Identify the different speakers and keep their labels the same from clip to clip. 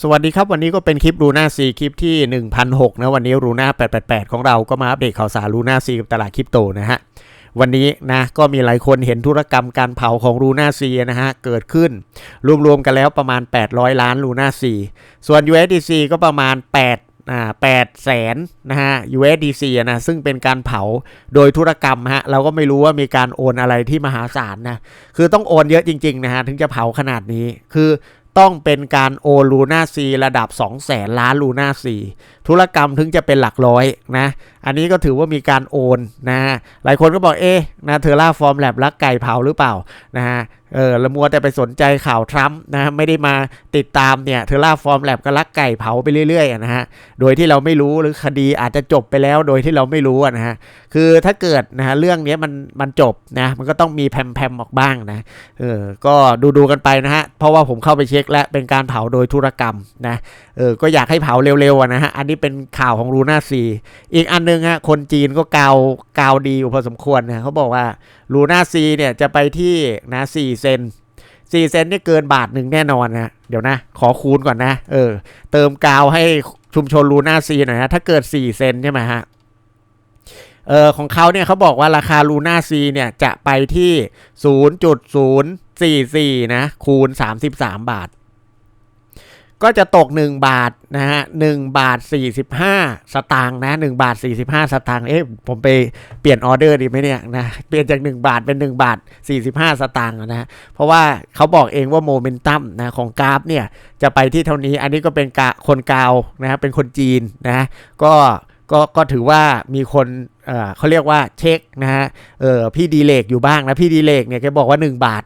Speaker 1: สวัสดีครับวันนี้ก็เป็นคลิปรูน่าซีคลิปที่ 1,006นะวันนี้รูน่า888 ของเราก็มาอัปเดตข่าวสารรูน่าซีกับตลาดคริปโตนะฮะวันนี้นะก็มีหลายคนเห็นธุรกรรมการเผาของรูน่าซีนะฮะเกิดขึ้น รวมๆกันแล้วประมาณ 800 ล้านรูน่าซีส่วน USDC ก็ประมาณ 8อ่า8แสนนะฮะ USDC นะซึ่งเป็นการเผาโดยธุรกรรมฮะเราก็ไม่รู้ว่ามีการโอนอะไรที่มหาศาลนะคือต้องโอนเยอะจริงๆนะฮะถึงจะเผาขนาดนี้ คือ ต้องเป็นการโอลูน่าซีระดับ 2 0 0แสนล้านลูน่าซีธุรกรรมถึงจะเป็นหลักร้อยนะ อันนี้ก็ถือว่ามีการโอนนะ หลายคนก็บอกเอ๊ะนะเทอร่าฟอร์มแลบลักไก่เผาหรือเปล่านะฮะเออละมัวแต่ไปสนใจข่าวทรัมป์นะฮะไม่ได้มาติดตามเนี่ยเทอร่าฟอร์มแลบก็ลักไก่เผาไปเรื่อยๆนะฮะโดยที่เราไม่รู้หรือคดีอาจจะจบไปแล้วโดยที่เราไม่รู้นะฮะคือถ้าเกิดนะฮะเรื่องนี้มันมันจบนะมันก็ต้องมีแพมๆออกบ้างนะเออก็ดูดูๆกันไปนะฮะเพราะว่าผมเข้าไปเช็คแล้วเป็นการเผาโดยธุรกรรมนะเออก็อยากให้เผาเร็วๆนะฮะอันนี้เป็นข่าวของรูน่าซีอีกอันนึงฮะคนจีนก็กาวกาวดีอยู่พอสมควรนะเขาบอกว่ารูน่าซีเนี่ยจะไปที่นะสี่เซนสี่เซนนี่เกินบาทหนึ่งแน่นอนนะเดี๋ยวนะ ขอคูณก่อนนะ เออ เติมกาวให้ชุมชนรูน่าซีหน่อยนะถ้าเกิดสี่เซนใช่ไหมฮะเออของเขาเนี่ยเขาบอกว่าราคาลูน่าซีเนี่ยจะไปที่ 0.044 นะ คูณ 33 บาท ก็จะตก 1 บาทนะฮะ1บาท 45 สตางค์นะ1บาท 45 สตางค์เอ๊ะผมไปเปลี่ยนออเดอร์ดีไหมเนี่ยนะเปลี่ยนจาก 1 บาทเป็น 1 บาท 45 สตางค์นะฮะเพราะว่าเขาบอกเองว่าโมเมนตัมนะของกราฟเนี่ยจะไปที่เท่านี้อันนี้ก็เป็นกะคนกาวนะฮะเป็นคนจีนนะก็ก็ก็ถือว่ามีคนเอ่อเขาเรียกว่าเช็คนะฮะเออพี่ดีเลกอยู่บ้างนะพี่ดีเลกเนี่ยแกบอกว่า 1 บาท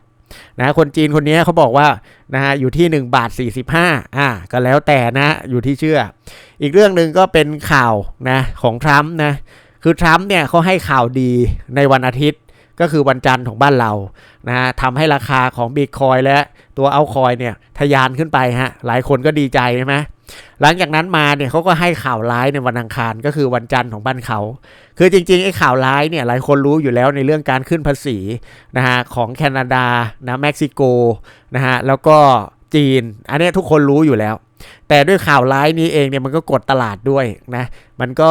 Speaker 1: นะคนจีนคนนี้เขาบอกว่านะฮะอยู่ที่ 1 บาท 45อ่าก็แล้วแต่นะอยู่ที่เชื่อ อีกเรื่องหนึ่งก็เป็นข่าวนะของทรัมป์นะคือทรัมป์เนี่ยเขาให้ข่าวดีในวันอาทิตย์ก็คือวันจันทร์ของบ้านเรานะฮะทำให้ราคาของบิตคอยและตัวเอาคอยเนี่ยทะยานขึ้นไปฮะหลายคนก็ดีใจใช่ไหม หลังจากนั้นมาเนี่ยเขาก็ให้ข่าวร้ายในวันอังคารก็คือวันจันทร์ของบ้านเขา คือจริงๆไอ้ข่าวร้ายเนี่ยหลายคนรู้อยู่แล้วในเรื่องการขึ้นภาษีนะฮะของแคนาดานะเม็กซิโกนะฮะแล้วก็จีน อันนี้ทุกคนรู้อยู่แล้ว แต่ด้วยข่าวร้ายนี้เองเนี่ยมันก็กดตลาดด้วยนะมันก็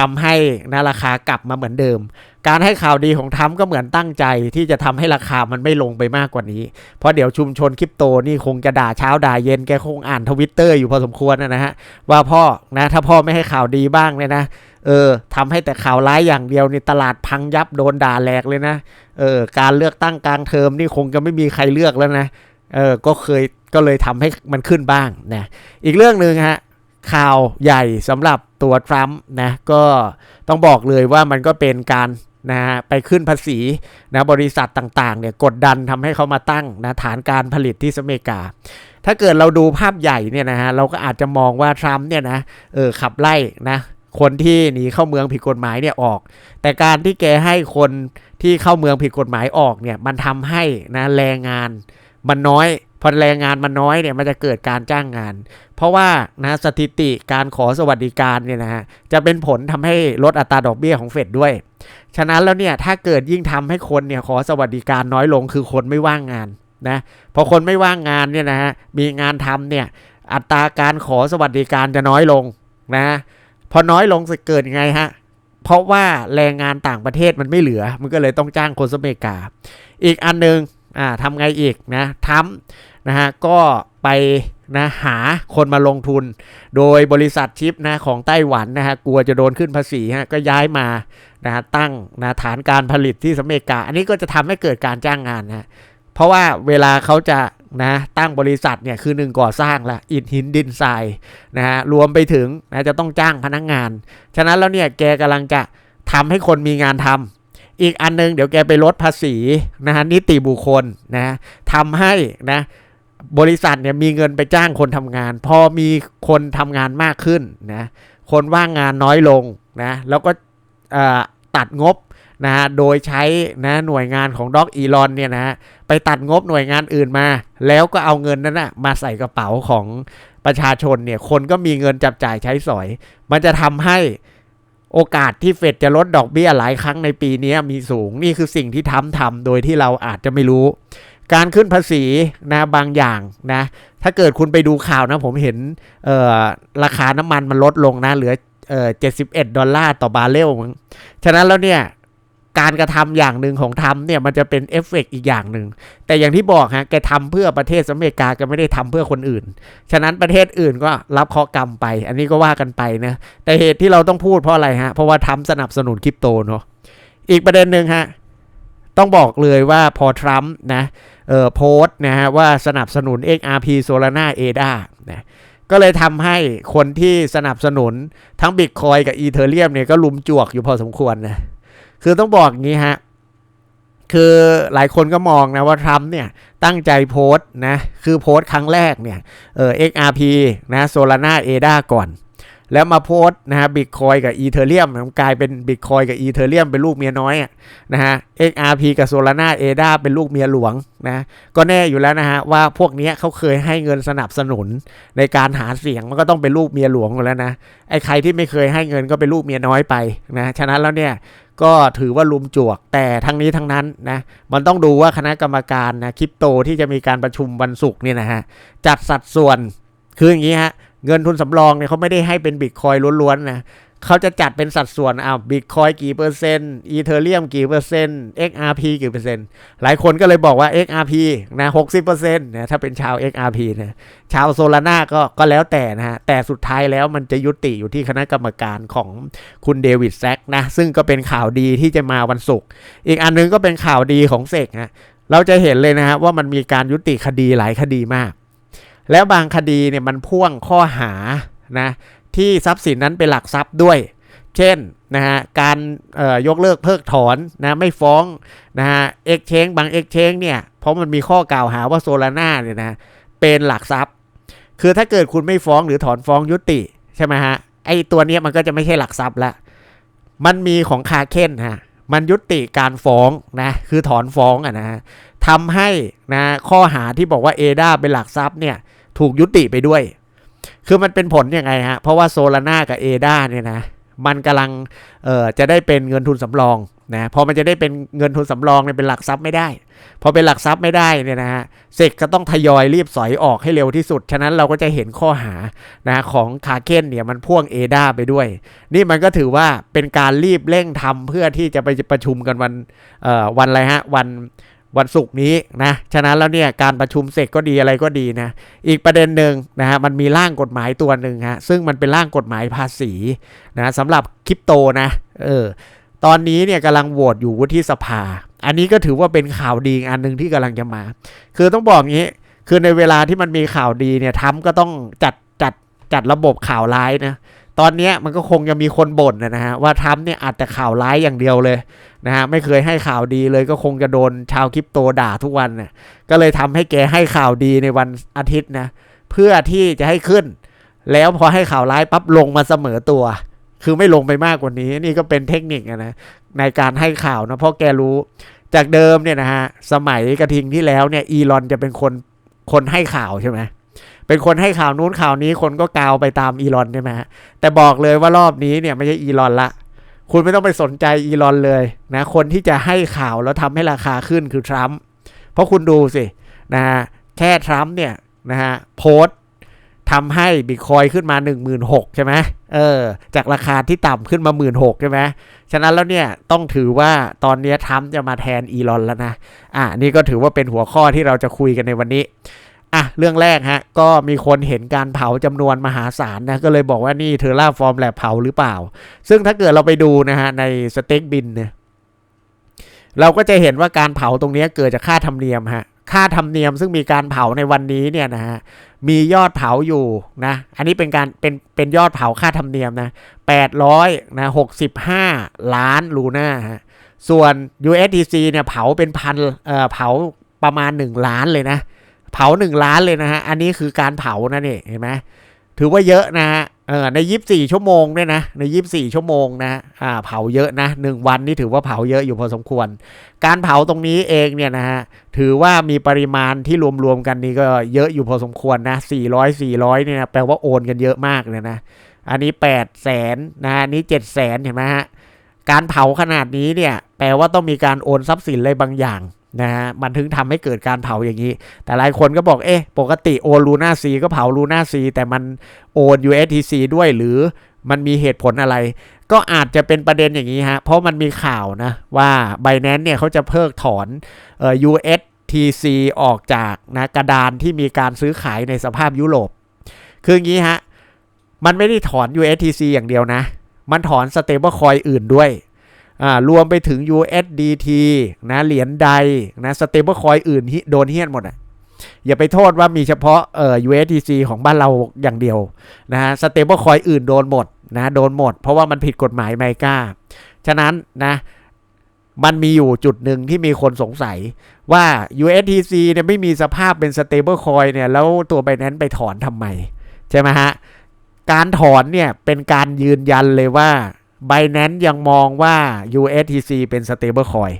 Speaker 1: ทำให้นะราคากลับมาเหมือนเดิม การให้ข่าวดีของทรัมก็เหมือนตั้งใจที่จะทำให้ราคามันไม่ลงไปมากกว่านี้ เพราะเดี๋ยวชุมชนคริปโตนี่คงจะด่าเช้าด่าเย็นแกคงอ่านทวิตเตอร์อยู่พอสมควรนะฮะว่าพ่อนะถ้าพ่อไม่ให้ข่าวดีบ้างเนี่ยนะเออทำให้แต่ข่าวร้ายอย่างเดียวในตลาดพังยับโดนด่าแหลกเลยนะเออการเลือกตั้งกลางเทอมนี่คงจะไม่มีใครเลือกแล้วนะเออก็เคยก็เลยทำให้มันขึ้นบ้างนะอีกเรื่องหนึ่งฮะ ข่าวใหญ่สำหรับตัวทรัมป์นะก็ต้องบอกเลยว่ามันก็เป็นการนะฮะไปขึ้นภาษีนะบริษัทต่างๆเนี่ยกดดันทำให้เขามาตั้งนะฐานการผลิตที่สหรัฐอเมริกา ถ้าเกิดเราดูภาพใหญ่เนี่ยนะฮะเราก็อาจจะมองว่าทรัมป์เนี่ยนะเออขับไล่นะคนที่หนีเข้าเมืองผิดกฎหมายเนี่ยออก แต่การที่แกให้คนที่เข้าเมืองผิดกฎหมายออกเนี่ยมันทำให้นะแรงงานมันน้อย พอแรงงานมันน้อยเนี่ยมันจะเกิดการจ้างงาน เพราะว่านะสถิติการขอสวัสดิการเนี่ยนะฮะจะเป็นผลทำให้ลดอัตราดอกเบี้ยของเฟดด้วย ฉะนั้นแล้วเนี่ยถ้าเกิดยิ่งทำให้คนเนี่ยขอสวัสดิการน้อยลงคือคนไม่ว่างงานนะพอคนไม่ว่างงานเนี่ยนะฮะมีงานทำเนี่ยอัตราการขอสวัสดิการจะน้อยลงนะพอน้อยลงจะเกิดยังไงฮะเพราะว่าแรงงานต่างประเทศมันไม่เหลือ มันก็เลยต้องจ้างคนสเมกา อีกอันหนึ่งอ่าทำไงอีกนะทำ นะฮะก็ไปนะหาคนมาลงทุน โดยบริษัทชิปนะของไต้หวันนะฮะกลัวจะโดนขึ้นภาษีฮะก็ย้ายมานะฮะตั้งนะฐานการผลิตที่สหรัฐอเมริกา อันนี้ก็จะทำให้เกิดการจ้างงานนะเพราะว่าเวลาเขาจะนะตั้งบริษัทเนี่ยคือหนึ่งก่อสร้างละอิฐหินดินทรายนะฮะรวมไปถึงนะจะต้องจ้างพนักงงาน ฉะนั้นแล้วเนี่ยแกกำลังจะทำให้คนมีงานทำอีกอันนึงเดี๋ยวแกไปลดภาษีนะฮะนิติบุคคลนะทำให้นะ บริษัทเนี่ยมีเงินไปจ้างคนทำงาน พอมีคนทำงานมากขึ้นนะคนว่างงานน้อยลงนะแล้วก็ตัดงบนะฮะโดยใช้นะหน่วยงานของด็อกอีลอนเนี่ยนะฮะไปตัดงบหน่วยงานอื่นมา แล้วก็เอาเงินนั้นนะมาใส่กระเป๋าของประชาชนเนี่ยคนก็มีเงินจับจ่ายใช้สอย มันจะทำให้โอกาสที่เฟดจะลดดอกเบี้ยหลายครั้งในปีนี้มีสูงนี่คือสิ่งที่ทำทำโดยที่เราอาจจะไม่รู้ การขึ้นภาษีนะบางอย่างนะ ถ้าเกิดคุณไปดูข่าวนะ ผมเห็นราคาน้ำมันมันลดลงนะ เหลือเอ่อ71ดอลลาร์ต่อบาร์เรลมั้งฉะนั้นแล้วเนี่ยการกระทำอย่างหนึ่งของทำเนี่ยมันจะเป็นเอฟเฟกต์อีกอย่างหนึ่ง แต่อย่างที่บอกฮะแกทำเพื่อประเทศอเมริกาแกไม่ได้ทำเพื่อคนอื่น ฉะนั้นประเทศอื่นก็รับเคาะกรรมไป อันนี้ก็ว่ากันไปนะแต่เหตุที่เราต้องพูดเพราะอะไรฮะเพราะว่าทำสนับสนุนคริปโตเนาะอีกประเด็นหนึ่งฮะ ต้องบอกเลยว่าพอทรัมป์นะเอ่อโพสต์นะฮะว่าสนับสนุน XRP Solana ADA นะก็เลยทำให้คนที่สนับสนุนทั้ง Bitcoin กับ Ethereum เนี่ยก็ลุมจวกอยู่พอสมควรนะคือต้องบอกอย่างนี้ฮะคือหลายคนก็มองนะว่าทรัมป์เนี่ยตั้งใจโพสต์นะคือโพสต์ครั้งแรกเนี่ยเออ XRP นะ Solana ADA ก่อน แล้วมาโพสต์นะฮะบิตคอยกับอีเทเรียมมันกลายเป็นบิตคอยกับอีเทเรียมเป็นลูกเมียน้อยอะนะฮะ XRP กับ Solana ADA เป็นลูกเมียหลวงนะก็แน่อยู่แล้วนะฮะว่าพวกนี้เขาเคยให้เงินสนับสนุนในการหาเสียงมันก็ต้องเป็นลูกเมียหลวงอยู่แล้วนะไอ้ใครที่ไม่เคยให้เงินก็เป็นลูกเมียน้อยไปนะฉะนั้นแล้วเนี่ยก็ถือว่าลุมจวกแต่ทั้งนี้ทั้งนั้นนะมันต้องดูว่าคณะกรรมการนะคริปโตที่จะมีการประชุมวันศุกร์เนี่ยนะฮะจัดสัดส่วนคืออย่างนี้ฮะ เงินทุนสำรองเนี่ยเขาไม่ได้ให้เป็นบิตคอยล้วนๆนะเขาจะจัดเป็นสัดส่วนอ้าบิตคอยกี่เปอร์เซ็นต์อีเทเรียมกี่เปอร์เซ็นต์ XRP กี่เปอร์เซ็นต์ หลายคนก็เลยบอกว่า XRP นะ60%เปอร์เซ็นต์นะถ้าเป็นชาว XRP นะชาวโซลาร่าก็ก็แล้วแต่นะฮะ แต่สุดท้ายแล้วมันจะยุติอยู่ที่คณะกรรมการของคุณเดวิดแซกนะ ซึ่งก็เป็นข่าวดีที่จะมาวันศุกร์อีกอันนึงก็เป็นข่าวดีของเสกนะเราจะเห็นเลยนะฮะว่ามันมีการยุติคดีหลายคดีมาก แล้วบางคดีเนี่ยมันพ่วงข้อหานะที่ทรัพย์สินนั้นเป็นหลักทรัพย์ด้วย เช่นนะฮะการยกเลิกเพิกถอนนะไม่ฟ้องนะฮะเอ็กเชงบางเอ็กเชงเนี่ยเพราะมันมีข้อกล่าวหาว่าโซลาร่าเนี่ยนะเป็นหลักทรัพย์ คือถ้าเกิดคุณไม่ฟ้องหรือถอนฟ้องยุติใช่ไหมฮะไอตัวเนี้ยมันก็จะไม่ใช่หลักทรัพย์ละมันมีของคาเคนฮะมันยุติการฟ้องนะคือถอนฟ้องอะนะฮะทำให้นะข้อหาที่บอกว่าเอดาเป็นหลักทรัพย์เนี่ย ถูกยุติไปด้วย คือมันเป็นผลยังไงฮะ เพราะว่าโซลาร่ากับเอดาเนี่ยนะ มันกำลังเอ่อจะได้เป็นเงินทุนสำรองนะพอมันจะได้เป็นเงินทุนสำรองเนี่ยเป็นหลักทรัพย์ไม่ได้ พอเป็นหลักทรัพย์ไม่ได้เนี่ยนะฮะเซกก็ต้องทยอยรีบสอยออกให้เร็วที่สุด ฉะนั้นเราก็จะเห็นข้อหานะของคาเคนเนี่ยมันพ่วงเอดาไปด้วย นี่มันก็ถือว่าเป็นการรีบเร่งทำเพื่อที่จะไปประชุมกันวันเอ่อวันอะไรฮะวัน วันศุกร์นี้นะฉะนั้นแล้วเนี่ยการประชุมเสร็จก็ดีอะไรก็ดีนะอีกประเด็นหนึ่งนะฮะมันมีร่างกฎหมายตัวหนึ่งฮะซึ่งมันเป็นร่างกฎหมายภาษีนะสำหรับคริปโตนะเออตอนนี้เนี่ยกำลังโหวตอยู่วุฒิสภา อันนี้ก็ถือว่าเป็นข่าวดีอันหนึ่งที่กำลังจะมา คือต้องบอกงี้คือในเวลาที่มันมีข่าวดีเนี่ยทำก็ต้องจัดจัดจัดระบบข่าวร้ายนะ ตอนนี้มันก็คงจะมีคนบ่นนะฮะว่าทำเนี่ยอาจแต่ข่าวร้ายอย่างเดียวเลยนะฮะไม่เคยให้ข่าวดีเลยก็คงจะโดนชาวคริปโตด่าทุกวันนะก็เลยทำให้แกให้ข่าวดีในวันอาทิตย์นะเพื่อที่จะให้ขึ้น แล้วพอให้ข่าวร้ายปั๊บลงมาเสมอตัว คือไม่ลงไปมากกว่านี้นี่ก็เป็นเทคนิคอะนะในการให้ข่าวนะเพราะแกรู้จากเดิมเนี่ยนะฮะสมัยกระทิงที่แล้วเนี่ยอีลอนจะเป็นคนคนให้ข่าวใช่ไหม เป็นคนให้ข่าวนู้นข่าวนี้คนก็กาวไปตามอีลอนใช่ไหมฮะแต่บอกเลยว่ารอบนี้เนี่ยไม่ใช่อีลอนละ คุณไม่ต้องไปสนใจอีลอนเลยนะคนที่จะให้ข่าวแล้วทำให้ราคาขึ้นคือทรัมป์เพราะคุณดูสินะฮะแค่ทรัมป์เนี่ยนะฮะโพสทำให้บิตคอยขึ้นมา 1 6 0 0 0ใช่ไหมเออ จากราคาที่ต่ำขึ้นมา 1 6 0 0ใช่ไหมฉะนั้นแล้วเนี่ยต้องถือว่าตอนนี้ทรัมป์จะมาแทนอีลอนแล้วนะ อะนี่ก็ถือว่าเป็นหัวข้อที่เราจะคุยกันในวันนี้ อะเรื่องแรกฮะก็มีคนเห็นการเผาจำนวนมหาศาลนะก็เลยบอกว่านี่เทอร่าฟอร์มแลบเผาหรือเปล่า ซึ่งถ้าเกิดเราไปดูนะฮะในสเต็กบินเนี่ยเราก็จะเห็นว่าการเผาตรงนี้เกิดจากค่าธรรมเนียมฮะค่าธรรมเนียมซึ่งมีการเผาในวันนี้เนี่ยนะฮะมียอดเผาอยู่นะอันนี้เป็นการเป็นเป็นยอดเผาค่าธรรมเนียมนะแปดร้อยนะหกสิบห้าล้านลูน่าฮะส่วน USDC เนี่ยเผาเป็นพันเอ่อเผาประมาณ 1 ล้านเลยนะ เผา1ล้านเลยนะฮะ อันนี้คือการเผานะนี่เห็นไหมถือว่าเยอะนะฮะเออใน24ชั่วโมงด้วยนะใน24ชั่วโมงนะอ่าเผาเยอะนะ1วันนี่ถือว่าเผาเยอะอยู่พอสมควร การเผาตรงนี้เองเนี่ยนะฮะถือว่ามีปริมาณที่รวมๆกันนี่ก็เยอะอยู่พอสมควรนะ400 400เนี่ยนะแปลว่าโอนกันเยอะมากเลยนะอันนี้8แสนนะอันนี้7แสนเห็นไหมฮะการเผาขนาดนี้เนี่ยแปลว่าต้องมีการโอนทรัพย์สินอะไรบางอย่าง นะฮะมันถึงทำให้เกิดการเผาอย่างนี้ แต่หลายคนก็บอกเอ๊ะปกติโอนลูน่าซีก็เผาลูน่าซีแต่มันโอน USTC ด้วยหรือมันมีเหตุผลอะไร ก็อาจจะเป็นประเด็นอย่างนี้ฮะ เพราะมันมีข่าวนะ ว่า b บ n a n c e เนี่ยเขาจะเพิกถอนเอ่อ USTC ออกจากนะกระดานที่มีการซื้อขายในสภาพยุโรป คืออย่างนี้ฮะ มันไม่ได้ถอน USTC อย่างเดียวนะ มันถอน stable coin อื่นด้วย อ่ารวมไปถึง USDT นะเหรียญใดนะ stable coin อื่นโดนเฮี้ยนหมดอะอย่าไปโทษว่ามีเฉพาะเอ่อ USDC ของบ้านเราอย่างเดียวนะฮะ stable coin อื่นโดนหมดนะโดนหมด เพราะว่ามันผิดกฎหมายไมก้า ฉะนั้นนะมันมีอยู่จุดหนึ่งที่มีคนสงสัยว่า USDC เนี่ยไม่มีสภาพเป็น stable coin เนี่ยแล้วตัว Binance ไปถอนทำไม ใช่ไหมฮะ การถอนเนี่ยเป็นการยืนยันเลยว่า Binance ยังมองว่า USDC เป็น stable coin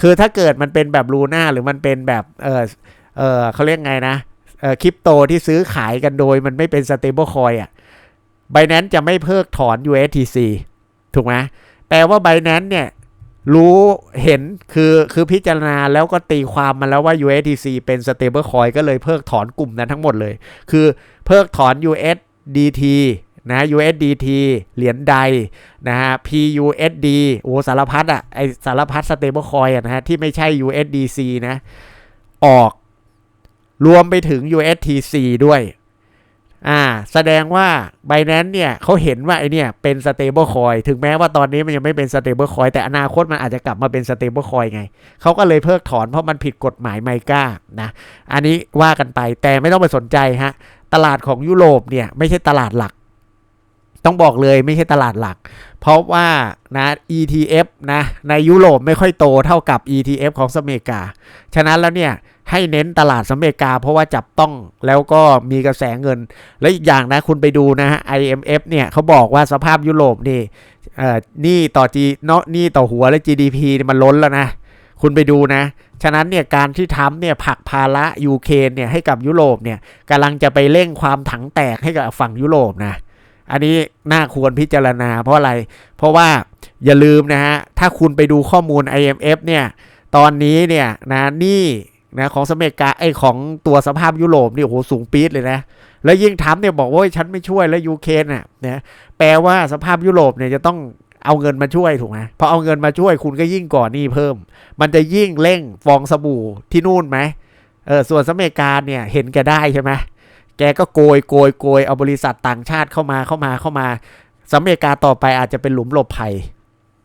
Speaker 1: คือถ้าเกิดมันเป็นแบบลูน่าหรือมันเป็นแบบเออเออเขาเรียกไงนะเออคริปโตที่ซื้อขายกันโดยมันไม่เป็น stable coin อะ Binance จะไม่เพิกถอน USDC ถูกไหมแปลว่า Binance เนี่ยรู้เห็นคือคือพิจารณาแล้วก็ตีความมาแล้วว่า USDC เป็น stable coin ก็เลยเพิกถอนกลุ่มนั้นทั้งหมดเลย คือเพิกถอน USDT นะ USDT เหรียญใดนะฮะ PUSD โอ้สารพัดอะไอสารพัด stable coin อะนะฮะที่ไม่ใช่ USDC นะออกรวมไปถึง USTC ด้วยอ่าแสดงว่า Binance เนี่ยเขาเห็นว่าไอเนี่ยเป็น stable coin ถึงแม้ว่าตอนนี้มันยังไม่เป็น stable coin แต่อนาคตมันอาจจะกลับมาเป็น stable coin ไง เขาก็เลยเพิกถอนเพราะมันผิดกฎหมายไมก้านะ อันนี้ว่ากันไปแต่ไม่ต้องไปสนใจฮะ ตลาดของยุโรปเนี่ยไม่ใช่ตลาดหลัก ต้องบอกเลยไม่ใช่ตลาดหลัก เพราะว่านะ ETF นะในยุโรปไม่ค่อยโตเท่ากับ ETF ของสเมกา ฉะนั้นแล้วเนี่ยให้เน้นตลาดสเมกา เพราะว่าจับต้องแล้วก็มีกระแสเงิน และอีกอย่างนะคุณไปดูนะฮะ IMF เนี่ยเขาบอกว่าสภาพยุโรปนี่นี่ต่อ G เนาะนี่ต่อหัวและ GDP มันล้นแล้วนะคุณไปดูนะ ฉะนั้นเนี่ยการที่ทำเนี่ยผลักภาระยูเครนเนี่ยให้กับยุโรปเนี่ยกำลังจะไปเร่งความถังแตกให้กับฝั่งยุโรปนะ อันนี้น่าควรพิจารณาเพราะอะไร เพราะว่าอย่าลืมนะฮะ ถ้าคุณไปดูข้อมูล IMF เนี่ย ตอนนี้เนี่ยนะนี่นะของสเมกาไอของตัวสภาพยุโรปนี่โอ้โหสูงปี๊ดเลยนะ แล้วยิ่งทำเนี่ยบอกว่าฉันไม่ช่วยแล้วยูเครนน่ะนะแปลว่าสภาพยุโรปเนี่ยจะต้องเอาเงินมาช่วยถูกไหมพอเอาเงินมาช่วยคุณก็ยิ่งก่อหนี้เพิ่ม มันจะยิ่งเร่งฟองสบู่ที่นู่นไหมเออส่วนสเมกาเนี่ยเห็นแกได้ใช่ไหม แกก็โกยโกยโกยเอาบริษัทต่างชาติเข้ามาเข้ามาเข้ามาสหรัฐอเมริกาต่อไปอาจจะเป็นหลุมหลบภัย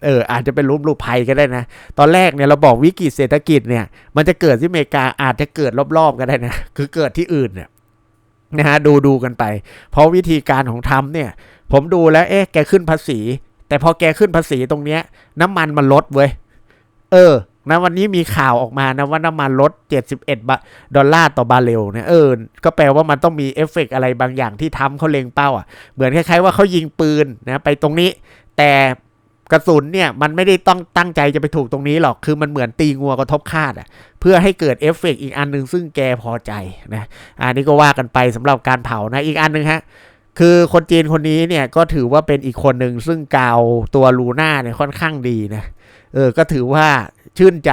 Speaker 1: เอออาจจะเป็นหลุมหลภัยก็ได้นะ ตอนแรกเนี่ยเราบอกวิกฤตเศรษฐกิจเนี่ย มันจะเกิดที่อเมริกาอาจจะเกิดรอบๆก็ได้นะ คือเกิดที่อื่นเนี่ยนะฮะดูดูกันไป เพราะวิธีการของทรัมป์เนี่ย ผมดูแล้วเอ๊ะแกขึ้นภาษี แต่พอแกขึ้นภาษีตรงเนี้ย น้ำมันมันลดเว้ย เออนะวันนี้มีข่าวออกมานะว่าน้ำมันลด 71 บาทดอลลาร์ต่อบาร์เรลเนี่ยเออ ก็แปลว่ามันต้องมีเอฟเฟกต์อะไรบางอย่างที่ทำเขาเล็งเป้าอะ เหมือนคล้ายๆว่าเขายิงปืนนะไปตรงนี้ แต่กระสุนเนี่ยมันไม่ได้ต้องตั้งใจจะไปถูกตรงนี้หรอก คือมันเหมือนตีงัวกระทบคาดอะ เพื่อให้เกิดเอฟเฟกต์อีกอันหนึ่งซึ่งแกพอใจนะ อันนี้ก็ว่ากันไปสำหรับการเผานะอีกอันหนึ่งฮะคือคนจีนคนนี้เนี่ยก็ถือว่าเป็นอีกคนหนึ่งซึ่งกาวตัวลูน่าเนี่ยค่อนข้างดีนะ เออก็ถือว่าชื่นใจ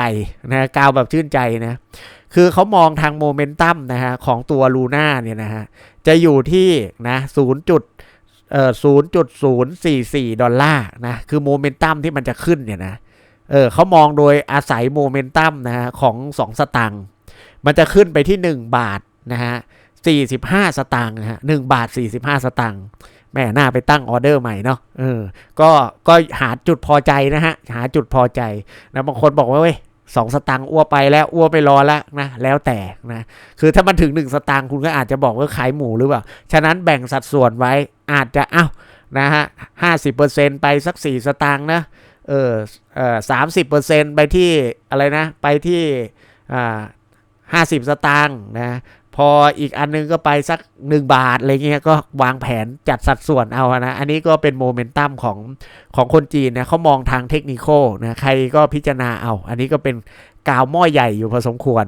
Speaker 1: นะกาวแบบชื่นใจนะคือเขามองทางโมเมนตัมนะฮะของตัวลูน่าเนี่ยนะฮะจะอยู่ที่นะศูนย์จุดเอ่อศูนย์จุดศูนย์สี่สี่ดอลลาร์นะคือโมเมนตัมที่มันจะขึ้นเนี่ยนะเออเขามองโดยอาศัยโมเมนตัมนะฮะของสองสตังค์มันจะขึ้นไปที่หนึ่งบาทนะฮะสี่สิบห้าสตางค์นะฮะหนึ่งบาทสี่สิบห้าสตางค์ แม่หน่าไปตั้งออเดอร์ใหม่เนาะเออก็ก็หาจุดพอใจนะฮะ หาจุดพอใจนะบางคนบอกว่าเว้ยสองสตังค์อ้วไปแล้วอ้วไปรอแล้วนะแล้วแต่นะคือถ้ามันถึงหนึ่งสตางค์คุณก็อาจจะบอกว่าขายหมูหรือเปล่า ฉะนั้นแบ่งสัดส่วนไว้อาจจะเอ้านะฮะห้าสิบเปอร์เซ็นไปสักสี่สตางค์นะเออเออสามสิบเปอร์เซ็นไปที่อะไรนะ ไปที่อ่าห้าสิบสตางค์นะ พออีกอันนึงก็ไปสักหนึ่งบาทอะไรเงี้ยก็วางแผนจัดสัดส่วนเอานะ อันนี้ก็เป็นโมเมนตัมของของคนจีนนะเขามองทางเทคนิคนะใครก็พิจารณาเอา อันนี้ก็เป็นกาวหม้อใหญ่อยู่พอสมควร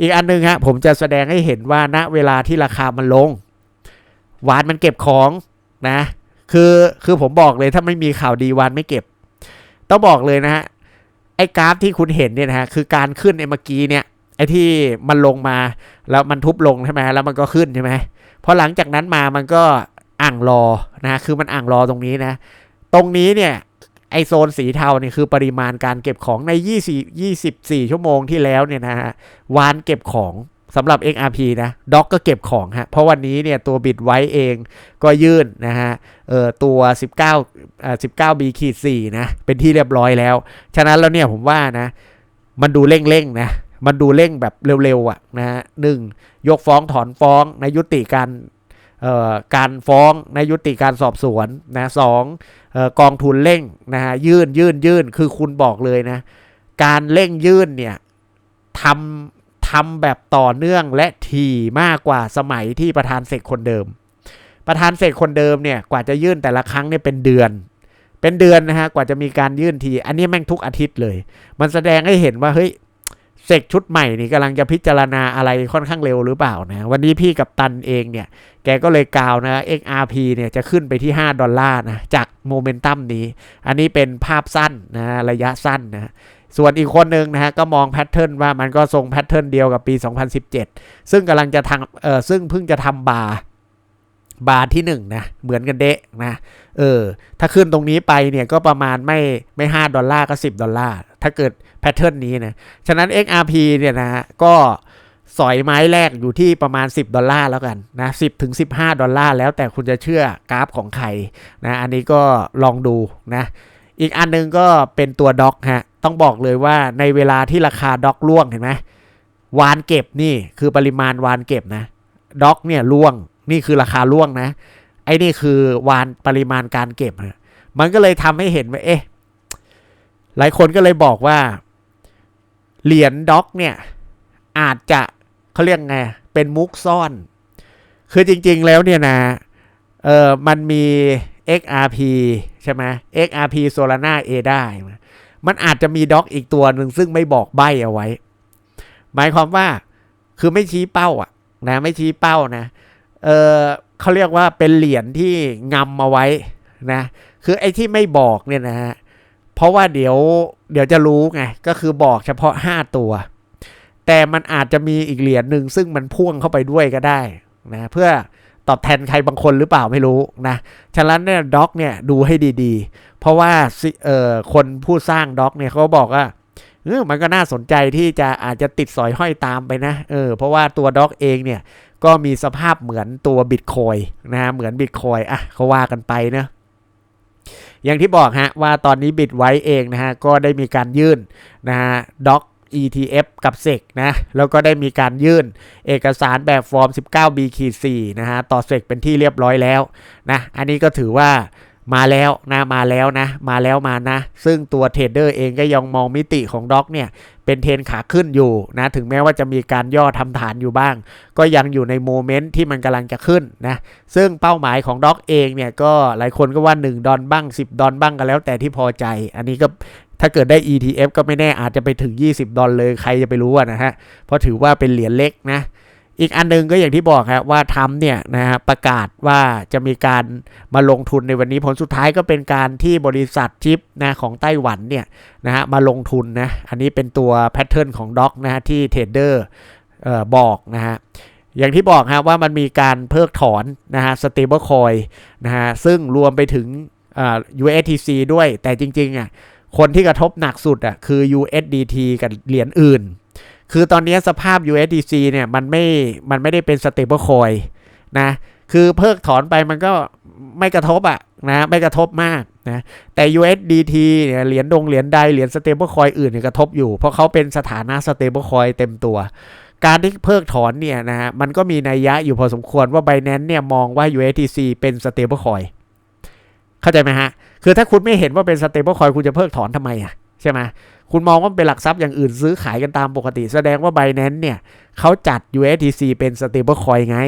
Speaker 1: อีกอันนึงฮะผมจะแสดงให้เห็นว่าณเวลาที่ราคามันลง วานมันเก็บของนะ คือคือผมบอกเลยถ้าไม่มีข่าวดีวานไม่เก็บ ต้องบอกเลยนะฮะไออ้กราฟที่คุณเห็นเนี่ยนะฮะคือการขึ้นไอ้เมื่อกี้เนี่ย ไอ้ที่มันลงมาแล้วมันทุบลงใช่ไหมแล้วมันก็ขึ้นใช่ไหมพอหลังจากนั้นมามันก็อ่างรอนะคือมันอ่างรอตรงนี้นะ ตรงนี้เนี่ยไอโซนสีเทาเนี่ยคือปริมาณการเก็บของใน 20 24 ชั่วโมงที่แล้วเนี่ยนะฮะวานเก็บของสำหรับ XRP นะด็อกก็เก็บของฮะเพราะวันนี้เนี่ยตัวบิตไว้เองก็ยื่นนะฮะเออตัว 19เอ่อ19 B ขีด4นะเป็นที่เรียบร้อยแล้ว ฉะนั้นแล้วเนี่ยผมว่านะ มันดูเร่งๆนะ มันดูเร่งแบบเร็วๆอะนะฮะหนึ่งยกฟ้องถอนฟ้องในยุติการการฟ้องในยุติการสอบสวนนะสองออกองทุนเร่งนะฮะยื่นยื่นยื่นคือคุณบอกเลยนะ การเร่งยื่นเนี่ยทำทำแบบต่อเนื่องและถี่มากกว่าสมัยที่ประธานเสกคนเดิม ประธานเสกคนเดิมเนี่ยกว่าจะยื่นแต่ละครั้งเนี่ยเป็นเดือน เป็นเดือนนะฮะกว่าจะมีการยื่นที อันนี้แม่งทุกอาทิตย์เลย มันแสดงให้เห็นว่าเฮ้ย เสกชุดใหม่นี่กำลังจะพิจารณาอะไรค่อนข้างเร็วหรือเปล่านะวันนี้พี่กับตันเองเนี่ย แกก็เลยกล่าวนะ XRP เนี่ยจะขึ้นไปที่ 5 ดอลลาร์นะ จากโมเมนตัมนี้ อันนี้เป็นภาพสั้นนะระยะสั้นนะส่วนอีกคนหนึ่งนะฮะก็มองแพทเทิร์นว่ามันก็ทรงแพทเทิร์นเดียวกับปี 2017 ซึ่งกำลังจะทำเออซึ่งเพิ่งจะทำบาร์บาร์ที่1นะเหมือนกันเดะนะเออถ้าขึ้นตรงนี้ไปเนี่ยก็ประมาณไม่ไม่ 5 ดอลลาร์ก็ 10 ดอลลาร์ ถ้าเกิดแพทเทิร์นนี้นะฉะนั้น XRP เนี่ยนะฮะก็สอยไม้แรกอยู่ที่ประมาณ 10 ดอลลาร์แล้วกันนะ10ถึง15 ดอลลาร์แล้วแต่คุณจะเชื่อกราฟของใครนะอันนี้ก็ลองดูนะอีกอันนึงก็เป็นตัวด็อกฮะต้องบอกเลยว่าในเวลาที่ราคาด็อกล่วงเห็นไหมวานเก็บนี่คือปริมาณวานเก็บนะด็อกเนี่ยล่วงนี่คือราคาล่วงนะไอ้นี่คือวานปริมาณการเก็บนะมันก็เลยทำให้เห็นว่าเอ๊ะ หลายคนก็เลยบอกว่า เหรียญด็อกเนี่ย อาจจะเขาเรียกไง เป็นมุกซ่อน คือจริงๆแล้วเนี่ยนะ เออมันมี XRP ใช่ไหม XRP Solana ADA มันอาจจะมีด็อกอีกตัวหนึ่งซึ่งไม่บอกใบเอาไว้ หมายความว่าคือไม่ชี้เป้าอะนะไม่ชี้เป้านะเออเขาเรียกว่าเป็นเหรียญที่งำมาไว้นะ คือไอ้ที่ไม่บอกเนี่ยนะฮะ เพราะว่าเดี๋ยวเดี๋ยวจะรู้ไง ก็คือบอกเฉพาะ 5 ตัว แต่มันอาจจะมีอีกเหรียญหนึ่งซึ่งมันพ่วงเข้าไปด้วยก็ได้นะเพื่อตอบแทนใครบางคนหรือเปล่าไม่รู้นะฉะนั้นเนี่ยด็อกเนี่ยดูให้ดีๆ เพราะว่าเอ่อคนผู้สร้างด็อกเนี่ยเขาบอกว่าเออมันก็น่าสนใจที่จะอาจจะติดสอยห้อยตามไปนะเออเพราะว่าตัวด็อกเองเนี่ยก็มีสภาพเหมือนตัวบิตคอยนะเหมือนบิตคอยอะเขาว่ากันไปเนะ อย่างที่บอกฮะว่าตอนนี้บิดไว้เองนะฮะก็ได้มีการยื่นนะฮะด็อก ETF กับเซกนะแล้วก็ได้มีการยื่นเอกสารแบบฟอร์ม 19B ขีด4นะฮะต่อเซกเป็นที่เรียบร้อยแล้วนะอันนี้ก็ถือว่า มาแล้วนะมาแล้วนะ มาแล้วมานะ ซึ่งตัวเทรดเดอร์เองก็ยังมองมิติของด็อกเนี่ย เป็นเทรนขาขึ้นอยู่นะ ถึงแม้ว่าจะมีการย่อทำฐานอยู่บ้าง ก็ยังอยู่ในโมเมนต์ที่มันกำลังจะขึ้นนะ ซึ่งเป้าหมายของด็อกเองเนี่ยก็หลายคนก็ว่า 1 ดอนบ้าง 10 ดอนบ้างกันแล้วแต่ที่พอใจ อันนี้ก็ถ้าเกิดได้ ETF ก็ไม่แน่อาจจะไปถึง 20 ดอลเลยใครจะไปรู้นะฮะ เพราะถือว่าเป็นเหรียญเล็กนะ อีกอันนึงก็อย่างที่บอกครับว่าทำเนี่ยนะฮะประกาศว่าจะมีการมาลงทุนในวันนี้ผลสุดท้ายก็เป็นการที่บริษัทชิปนะของไต้หวันเนี่ยนะฮะมาลงทุนนะอันนี้เป็นตัวแพทเทิร์นของด็อกนะฮะที่เทรดเดอร์บอกนะฮะอย่างที่บอกฮะว่ามันมีการเพิกถอนนะฮะ stable coin นะฮะซึ่งรวมไปถึงอ่า USTC ด้วยแต่จริงๆอะคนที่กระทบหนักสุดอะคือ USDT กับเหรียญอื่น คือตอนนี้สภาพ USDC เนี่ยมันไม่ มันไม่ได้เป็น stable coin นะ คือเพิกถอนไปมันก็ไม่กระทบอะนะ ไม่กระทบมากนะ แต่ USDT เนี่ยเหรียญดงเหรียญใดเหรียญ stable coin อื่นเนี่ยกระทบอยู่ เพราะเขาเป็นสถานะ stable coin เต็มตัว การที่เพิกถอนเนี่ยนะฮะ มันก็มีนัยยะอยู่พอสมควรว่า Binance เนี่ยมองว่า USDC เป็น stable coin เข้าใจไหมฮะ คือถ้าคุณไม่เห็นว่าเป็น stable coin คุณจะเพิกถอนทำไมอะ ใช่ไหมคุณมองว่าเป็นหลักทรัพย์อย่างอื่นซื้อขายกันตามปกติ แสดงว่า Binance เนี่ยเขาจัด USDC เป็น stable coin ไง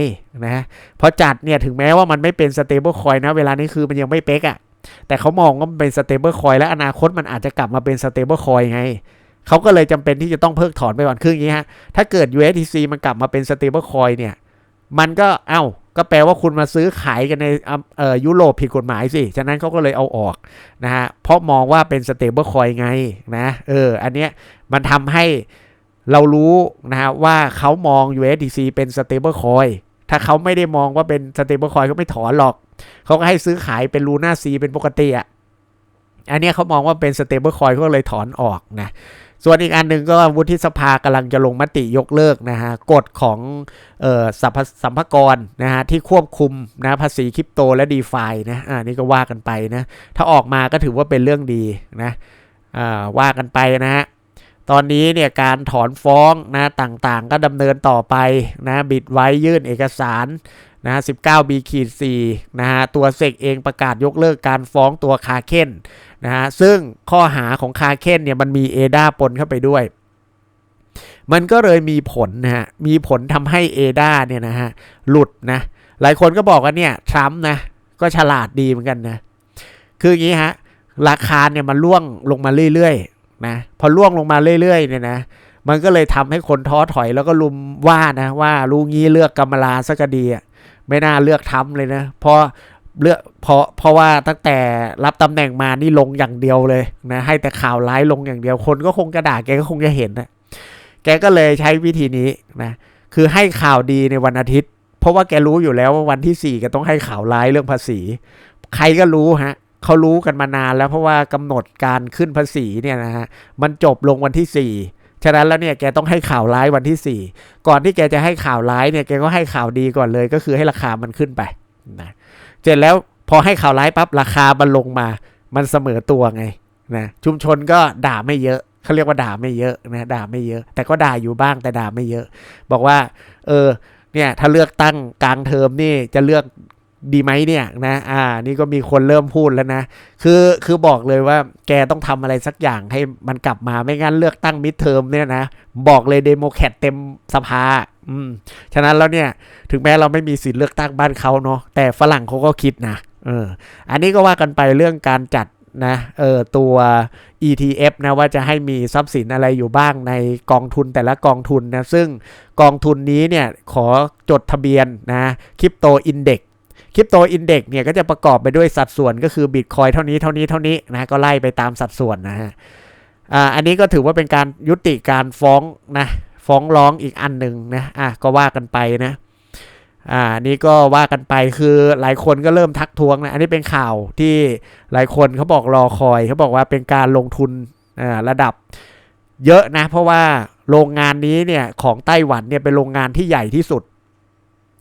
Speaker 1: นะพอจัดเนี่ยถึงแม้ว่ามันไม่เป็น stable coin นะ เวลานี้คือมันยังไม่เป๊กอะ่ะแต่เขามองว่ามันเป็น stable coin และอนาคตมันอาจจะกลับมาเป็น stable coin ไงเขาก็เลยจำเป็นที่จะต้องเพิกถอนไปก่อนคืออย่งนี้ฮะถ้าเกิด USDC มันกลับมาเป็น stable coin เนี่ยมันก็เอ้า ก็แปลว่าคุณมาซื้อขายกันในเอ่อยุโรปผิดกฎหมายสิ ฉะนั้นเขาก็เลยเอาออกนะฮะ เพราะมองว่าเป็นสเตเบิลคอยไงนะ เออ อันเนี้ยมันทำให้เรารู้นะฮะว่าเขามอง USDC เป็นสเตเบิลคอยถ้าเขาไม่ได้มองว่าเป็นสเตเบิลคอยก็ไม่ถอนหรอก เขาก็ให้ซื้อขายเป็นลูน่าซีเป็นปกติอะ อันเนี้ยเขามองว่าเป็นสเตเบิลคอยก็เลยถอนออกนะ ส่วนอีกอันหนึ่งก็วุฒิสภากำลังจะลงมติยกเลิกนะฮะกฎของออสัมสัมภกรนะฮะที่ควบคุมนะภาษีคริปโตและดีฟานะอ่านี่ก็ว่ากันไปนะถ้าออกมาก็ถือว่าเป็นเรื่องดีนะอ่าว่ากันไปนะฮะตอนนี้เนี่ยการถอนฟ้องนะต่างๆ ก็ดำเนินต่อไปนะบิดไว้ยื่นเอกสาร นะฮะ 19B ขีด4นะฮะ ตัวเซกเองประกาศยกเลิกการฟ้องตัวคาเคนนะฮะ ซึ่งข้อหาของคาเคนเนี่ยมันมีเอดาปนเข้าไปด้วย มันก็เลยมีผลนะฮะ มีผลทำให้เอดาเนี่ยนะฮะ หลุดนะ หลายคนก็บอกว่าเนี่ยทรัมป์นะ ก็ฉลาดดีเหมือนกันนะ คืออย่างนี้ฮะ ราคาเนี่ยมันล่วงลงมาเรื่อยๆนะ พอล่วงลงมาเรื่อยๆเนี่ยนะมันก็เลยทำให้คนท้อถอยแล้วก็ลุมว่านะว่าลูงี้เลือกกำมลาสักดีอะ ไม่น่าเลือกทำเลยนะเพราะเลือกเพราะเพราะว่าตั้งแต่รับตำแหน่งมานี่ลงอย่างเดียวเลยนะให้แต่ข่าวร้ายลงอย่างเดียวคนก็คงจะด่าแกก็คงจะเห็นนะแกก็เลยใช้วิธีนี้นะคือให้ข่าวดีในวันอาทิตย์ เพราะว่าแกรู้อยู่แล้วว่าวันที่สี่ก็ต้องให้ข่าวร้ายเรื่องภาษี ใครก็รู้ฮะเขารู้กันมานานแล้วเพราะว่ากำหนดการขึ้นภาษีเนี่ยนะฮะมันจบลงวันที่สี่ ฉะนั้นแล้วเนี่ยแกต้องให้ข่าวร้ายวันที่สี่ก่อนที่แกจะให้ข่าวร้ายเนี่ยแกก็ให้ข่าวดีก่อนเลย ก็คือให้ราคามันขึ้นไปนะเสร็จแล้วพอให้ข่าวร้ายปั๊บราคามันลงมา มันเสมอตัวไงนะชุมชนก็ด่าไม่เยอะเขาเรียกว่าด่าไม่เยอะนะด่าไม่เยอะ แต่ก็ด่าอยู่บ้างแต่ด่าไม่เยอะ บอกว่า เออเนี่ยถ้าเลือกตั้งกลางเทอมนี่จะเลือก ดีไหมเนี่ยนะ อ่า นี่ก็มีคนเริ่มพูดแล้วนะ คือ คือบอกเลยว่า แกต้องทำอะไรสักอย่างให้มันกลับมา ไม่งั้นเลือกตั้งมิดเทอมเนี่ยนะ บอกเลยเดโมแครตเต็มสภา อืม ฉะนั้นแล้วเนี่ย ถึงแม้เราไม่มีสิทธิ์เลือกตั้งบ้านเขาเนาะ แต่ฝรั่งเขาก็คิดนะ เออ อันนี้ก็ว่ากันไปเรื่องการจัดนะ เออ ตัว ETF นะ ว่าจะให้มีทรัพย์สินอะไรอยู่บ้างในกองทุนแต่ละกองทุนนะ ซึ่งกองทุนนี้เนี่ย ขอจดทะเบียนนะ คริปโตอินเด็ก คริปโตอินเด็กเนี่ยก็จะประกอบไปด้วยสัดส่วนก็คือบิตคอยเท่านี้เท่านี้เท่านี้นะก็ไล่ไปตามสัดส่วนนะฮะอ่าอันนี้ก็ถือว่าเป็นการยุติการฟ้องนะฟ้องร้องอีกอันหนึ่งนะอะก็ว่ากันไปนะอ่านี่ก็ว่ากันไปคือหลายคนก็เริ่มทักท้วงนะอันนี้เป็นข่าวที่หลายคนเขาบอกรอคอยเขาบอกว่าเป็นการลงทุนอ่าระดับเยอะนะ เพราะว่าโรงงานนี้เนี่ยของไต้หวันเนี่ยเป็นโรงงานที่ใหญ่ที่สุด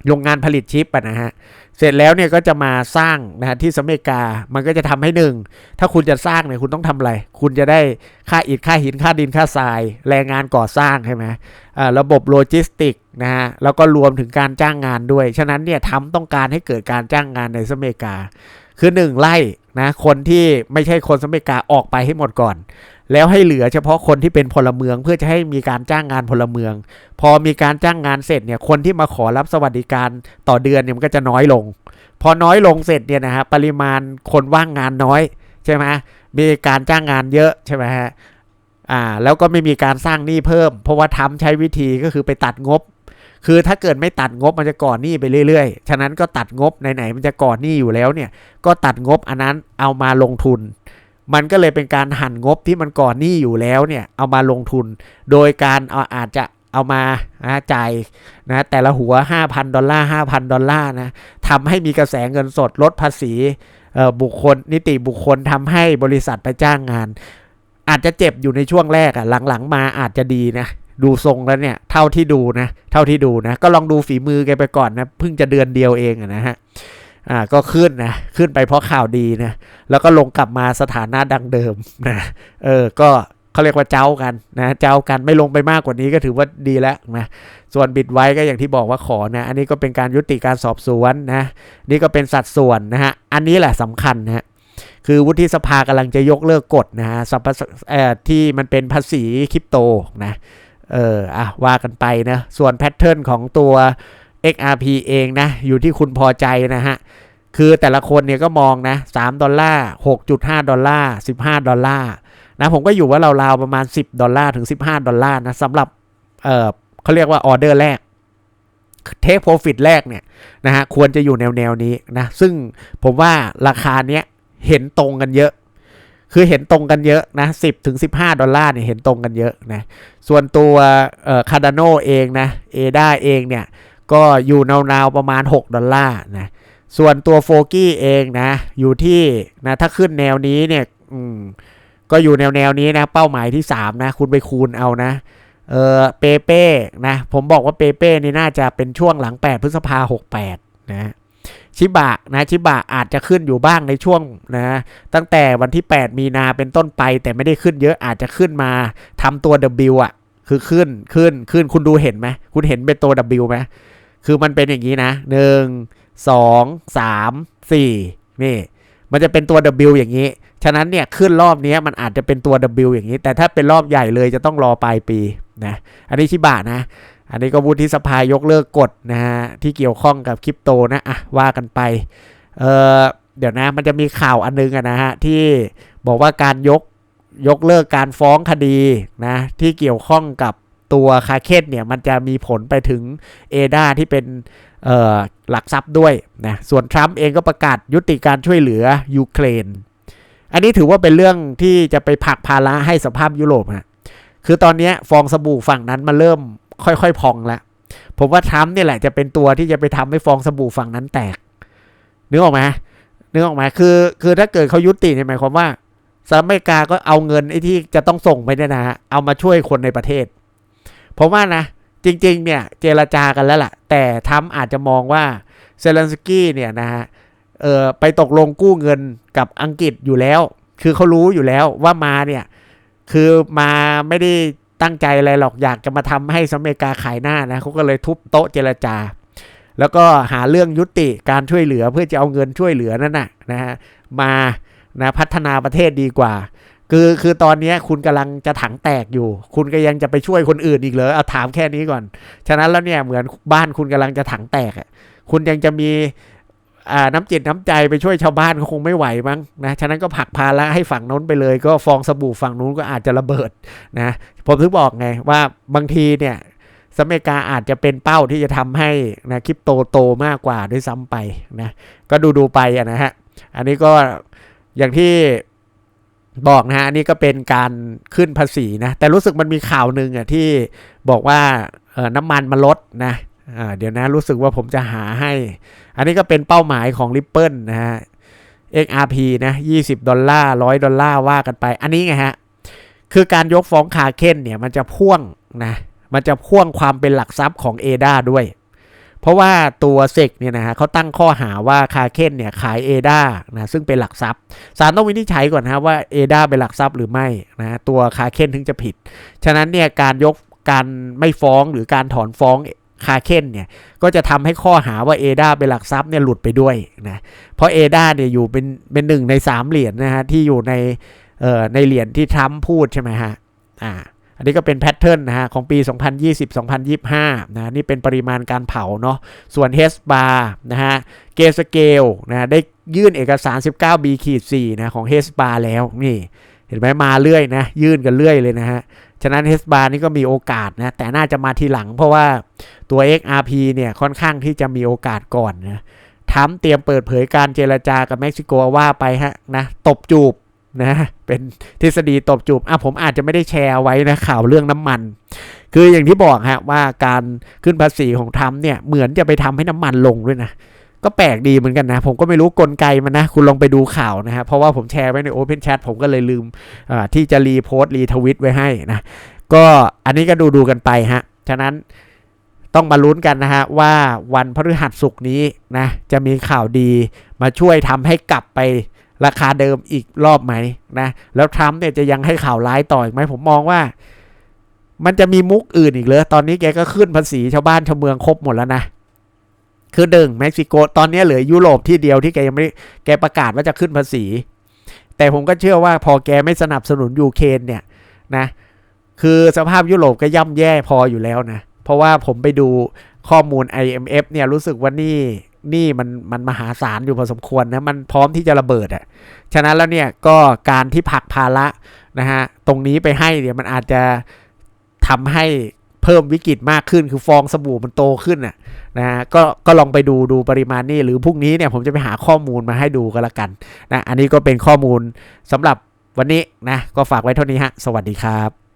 Speaker 1: โรงงานผลิตชิปะนะฮะ เสร็จแล้วเนี่ยก็จะมาสร้างนะฮะที่สหรัฐอเมริกา มันก็จะทำให้หนึ่ง ถ้าคุณจะสร้างเนี่ยคุณต้องทำอะไร คุณจะได้ค่าอิฐค่าหินค่าดินค่าทราย แรงงานก่อสร้างใช่ไหมอ่าระบบโลจิสติกนะฮะ แล้วก็รวมถึงการจ้างงานด้วย ฉะนั้นเนี่ยทำต้องการให้เกิดการจ้างงานในสหรัฐอเมริกา คือหนึ่งไล่นะ คนที่ไม่ใช่คนสหรัฐอเมริกาออกไปให้หมดก่อน แล้วให้เหลือเฉพาะคนที่เป็นพลเมืองเพื่อจะให้มีการจ้างงานพลเมือง พอมีการจ้างงานเสร็จเนี่ยคนที่มาขอรับสวัสดิการต่อเดือนเนี่ยมันก็จะน้อยลง พอน้อยลงเสร็จเนี่ยนะฮะปริมาณคนว่างงานน้อยใช่ไหมมีการจ้างงานเยอะใช่ไหมฮะอ่าแล้วก็ไม่มีการสร้างหนี้เพิ่ม เพราะว่าทำใช้วิธีก็คือไปตัดงบ คือถ้าเกิดไม่ตัดงบมันจะก่อหนี้ไปเรื่อยๆ ฉะนั้นก็ตัดงบไหนๆมันจะก่อหนี้อยู่แล้วเนี่ยก็ตัดงบอันนั้นเอามาลงทุน มันก็เลยเป็นการหั่นงบที่มันก่อนหนี้อยู่แล้วเนี่ยเอามาลงทุน โดยการเอาอาจจะเอามานะจ่ายนะแต่ละหัว 5,000 ดอลลาร์ 5,000 ดอลลาร์นะทำให้มีกระแสเงินสดลดภาษีบุคคล นิติบุคคลทำให้บริษัทไปจ้างงาน อาจจะเจ็บอยู่ในช่วงแรกอะหลังๆ มาอาจจะดีนะดูทรงแล้วเนี่ยเท่าที่ดูนะเท่าที่ดูนะก็ลองดูฝีมือแกไปก่อนนะเพิ่งจะเดือนเดียวเองอะนะฮะ อ่าก็ขึ้นนะขึ้นไปเพราะข่าวดีนะแล้วก็ลงกลับมาสถานะดังเดิมนะเออก็เขาเรียกว่าเจ้ากันนะเจ้ากันไม่ลงไปมากกว่านี้ก็ถือว่าดีแล้วนะส่วนบิดไว้ก็อย่างที่บอกว่าขอนะอันนี้ก็เป็นการยุติการสอบสวนนะนี่ก็เป็นสัดส่วนนะฮะอันนี้แหละสำคัญนะคือวุฒิสภากำลังจะยกเลิกกฎนะฮะสอ่อที่มันเป็นภาษีคริปโตนะเอออะว่ากันไปนะส่วนแพทเทิร์นของตัว XRP เองนะ อยู่ที่คุณพอใจนะฮะ คือแต่ละคนเนี่ยก็มองนะ3ดอลลาร์6.5 ดอลลาร์15 ดอลลาร์นะผมก็อยู่ว่าราวๆประมาณ 10 ดอลลาร์ถึง 15 ดอลลาร์นะสำหรับเออเขาเรียกว่าออเดอร์แรกเทคโปรฟิตแรกเนี่ยนะฮะควรจะอยู่แนวแนวๆนี้นะซึ่งผมว่าราคาเนี้ยเห็นตรงกันเยอะ คือเห็นตรงกันเยอะนะ10ถึง15 ดอลลาร์เนี่ยเห็นตรงกันเยอะนะส่วนตัวคาร์ดานโนเองนะเอดาเองเนี่ย ก็อยู่นาวๆประมาณ 6 ดอลลาร์นะส่วนตัวโฟกี้เองนะ อยู่ที่นะถ้าขึ้นแนวนี้เนี่ยอืมก็อยู่แนวแนวๆนี้นะเป้าหมายที่ 3 นะ คุณไปคูณเอานะเออเปเป้นะผมบอกว่าเปเป้นี่น่าจะเป็นช่วงหลัง 8 พฤษภา68นะชิบะนะชิบะอาจจะขึ้นอยู่บ้างในช่วงนะตั้งแต่วันที่ 8 มีนาเป็นต้นไป แต่ไม่ได้ขึ้นเยอะอาจจะขึ้นมาทำตัว W อะคือขึ้นขึ้นขึ้นคุณดูเห็นไหมคุณเห็นเป็นตัว W ไหม คือมันเป็นอย่างนี้นะหนึ่งสองสามสี่นี่ มันจะเป็นตัว W อย่างนี้ ฉะนั้นเนี่ยขึ้นรอบนี้มันอาจจะเป็นตัว W อย่างนี้ แต่ถ้าเป็นรอบใหญ่เลยจะต้องรอปลายปีนะ อันนี้ชิบะนะ อันนี้ก็วุฒิสภายกเลิกกฎนะฮะที่เกี่ยวข้องกับคริปโตนะอะว่ากันไป เออเดี๋ยวนะมันจะมีข่าวอันนึงอะนะฮะที่บอกว่าการยกยกเลิกการฟ้องคดีนะที่เกี่ยวข้องกับ ตัวคาเคนเนี่ยมันจะมีผลไปถึงเอดาที่เป็นหลักทรัพย์ด้วยนะส่วนทรัมป์เองก็ประกาศยุติการช่วยเหลือยูเครน อันนี้ถือว่าเป็นเรื่องที่จะไปผลักภาระให้สภาพยุโรปฮะคือตอนนี้ฟองสบู่ฝั่งนั้นมาเริ่มค่อยๆพองแล้วผมว่าทรัมป์เนี่ยแหละจะเป็นตัวที่จะไปทำให้ฟองสบู่ฝั่งนั้นแตกนึกออกไหมนึกออกไหมคือ คือถ้าเกิดเขายุติเนี่ยหมายความว่าสหรัฐอเมริกาก็เอาเงินไอ้ที่จะต้องส่งไปเนี่ยนะฮะเอามาช่วยคนในประเทศ ผมว่านะ จริงๆ เนี่ยเจรจากันแล้วล่ะ แต่ทรัมอาจจะมองว่าเซเลนสกี้เนี่ยนะฮะเออไปตกลงกู้เงินกับอังกฤษอยู่แล้ว คือเขารู้อยู่แล้วว่ามาเนี่ยคือมาไม่ได้ตั้งใจอะไรหรอกอยากจะมาทำให้สหรัฐอเมริกาขายหน้านะเขาก็เลยทุบโต๊ะเจรจา แล้วก็หาเรื่องยุติการช่วยเหลือเพื่อจะเอาเงินช่วยเหลือนั่นน่ะนะฮะมานะพัฒนาประเทศดีกว่า คือคือตอนนี้คุณกำลังจะถังแตกอยู่ คุณก็ยังจะไปช่วยคนอื่นอีกเหรอเอาถามแค่นี้ก่อน ฉะนั้นแล้วเนี่ยเหมือนบ้านคุณกำลังจะถังแตกอะคุณยังจะมีอ่าน้ำจิตน้ำใจไปช่วยชาวบ้านก็คงไม่ไหวมั้งนะฉะนั้นก็ผลักภาระให้ฝั่งโน้นไปเลย ก็ฟองสบู่ฝั่งนู้นก็อาจจะระเบิดนะผมถึงบอกไงว่าบางทีเนี่ยสหรัฐอเมริกาอาจจะเป็นเป้าที่จะทำให้นะคริปโตโตมากกว่าด้วยซ้ำไปนะก็ดูดูไปนะฮะอันนี้ก็อย่างที่ บอกนะฮะนนี้ก็เป็นการขึ้นภาษีนะแต่รู้สึกมันมีข่าวหนึ่งอะที่บอกว่าเออน้ำมันมันลดนะเดี๋ยวนะรู้สึกว่าผมจะหาให้ อันนี้ก็เป็นเป้าหมายของ Ripple นะฮะ XRP นะ20 ดอลลาร์100 ดอลลาร์ว่ากันไป อันนี้ไงฮะ คือการยกฟ้องคาเคนเนี่ย มันจะพ่วงนะ มันจะพ่วงความเป็นหลักทรัพย์ของ ADA ด้วย เพราะว่าตัวเซกเนี่ยนะฮะเขาตั้งข้อหาว่าคาเคนเนี่ยขาย ADA นะซึ่งเป็นหลักทรัพย์ศาลต้องวินิจฉัยก่อนนะว่า ADA เป็นหลักทรัพย์หรือไม่นะตัวคาเคนถึงจะผิด ฉะนั้นเนี่ยการยกการไม่ฟ้องหรือการถอนฟ้องคาเคนเนี่ยก็จะทำให้ข้อหาว่าเอดาเป็นหลักทรัพย์เนี่ยหลุดไปด้วยนะเพราะเอดาเนี่ยอยู่เป็นเป็นหนึ่งในสามเหรียญนะฮะที่อยู่ในเอ่อในเหรียญที่ทรัมป์พูดใช่ไหมฮะอ่า อันนี้ก็เป็นแพทเทิร์นนะฮะของปี 2020-2025 นะนี่เป็นปริมาณการเผาเนาะส่วนเฮสบาร์นะฮะเกสเกลนะได้ยื่นเอกสาร 19B ขีด4นะของเฮสบาร์แล้วนี่เห็นไหมมาเรื่อยนะยื่นกันเรื่อยเลยนะฮะฉะนั้นเฮสบาร์นี่ก็มีโอกาสนะแต่น่าจะมาทีหลังเพราะว่าตัว XRP เนี่ยค่อนข้างที่จะมีโอกาสก่อนนะทรัมเตรียมเปิดเผยการเจรจากับเม็กซิโกว่าไปฮะนะตบจูบ นะ เป็นทฤษฎีตบจูบอะผมอาจจะไม่ได้แชร์ไว้นะข่าวเรื่องน้ำมัน คืออย่างที่บอกฮะว่าการขึ้นภาษีของทรัมป์เนี่ยเหมือนจะไปทำให้น้ำมันลงด้วยนะก็แปลกดีเหมือนกันนะ ผมก็ไม่รู้กลไกมันนะ คุณลองไปดูข่าวนะฮะเพราะว่าผมแชร์ไว้ใน Open Chat ผมก็เลยลืมที่จะรีโพสต์รีทวิตไว้ให้นะ ก็อันนี้ก็ดูดูกันไปฮะ ฉะนั้นต้องมาลุ้นกันนะฮะ ว่าวันพฤหัสสุกร์นี้นะ จะมีข่าวดีมาช่วยทำให้กลับไป ราคาเดิมอีกรอบไหมนะ แล้วทรัมป์เนี่ยจะยังให้ข่าวร้ายต่ออีกไหมผมมองว่า มันจะมีมุกอื่นอีกเลยตอนนี้แกก็ขึ้นภาษีชาวบ้านชาวเมืองครบหมดแล้วนะคือหนึ่งเม็กซิโกตอนนี้เหลือยุโรปที่เดียวที่แกยังไม่แกประกาศว่าจะขึ้นภาษี แต่ผมก็เชื่อว่าพอแกไม่สนับสนุนยูเครนเนี่ยนะคือสภาพยุโรปก็ย่ำแย่พออยู่แล้วนะ เพราะว่าผมไปดูข้อมูล IMF เนี่ยรู้สึกว่านี่ นี่มันมันมหาศาลอยู่พอสมควรนะมันพร้อมที่จะระเบิดอะ่ะฉะนั้นแล้วเนี่ยก็การที่ผักภาระนะฮะตรงนี้ไปให้เนี่ยมันอาจจะทำให้เพิ่มวิกฤตมากขึ้นคือฟองสบู่มันโตขึ้นน่ะนะฮะก็ก็ลองไปดูดูปริมาณนี่หรือพรุ่งนี้เนี่ยผมจะไปหาข้อมูลมาให้ดูกันละกันนะอันนี้ก็เป็นข้อมูลสำหรับวันนี้นะก็ฝากไว้เท่านี้ฮะ สวัสดีครับ